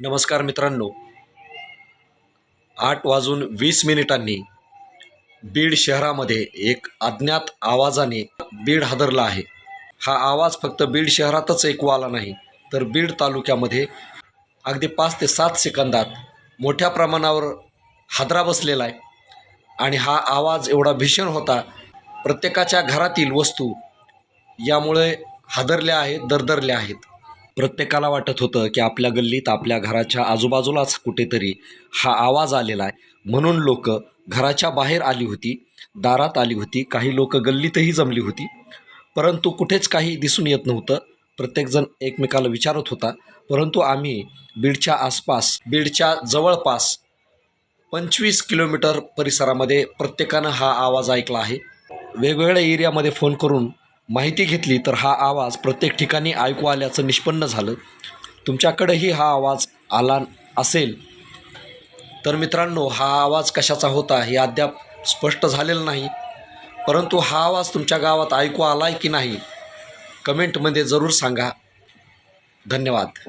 नमस्कार मित्रांनो. आठ वाजून वीस मिनिटांनी बीड शहरामध्ये एक अज्ञात आवाजाने बीड हादरला आहे. हा आवाज फक्त बीड शहरातच ऐकू आला नाही तर बीड तालुक्यामध्ये अगदी पाच ते सात सेकंदात मोठ्या प्रमाणावर हादरा बसलेला आहे आणि हा आवाज एवढा भीषण होता प्रत्येकाच्या घरातील वस्तू यामुळे हादरल्या आहेत दरदरल्या आहेत. प्रत्येकाला वाटत होतं की आपल्या गल्लीत आपल्या घराच्या आजूबाजूलाच कुठेतरी हा आवाज आलेला आहे. म्हणून लोक घराच्या बाहेर आली होती दारात आली होती काही लोक गल्लीतही जमली होती. परंतु कुठेच काही दिसून येत नव्हतं. प्रत्येकजण एकमेकाला विचारत होता. परंतु आम्ही बीडच्या आसपास बीडच्या जवळपास पंचवीस किलोमीटर परिसरामध्ये प्रत्येकानं हा आवाज ऐकला आहे. वेगवेगळ्या एरियामध्ये फोन करून माहिती घेतली तर हा आवाज प्रत्येक ठिकाणी ऐकू आल्याचं निष्पन्न झालं. तुमच्याकडेही हा आवाज आला असेल. तर मित्रांनो हा आवाज कशाचा होता हे अद्याप स्पष्ट झालेलं नाही. परंतु हा आवाज तुमच्या गावात ऐकू आला आहे की नाही कमेंटमध्ये जरूर सांगा. धन्यवाद.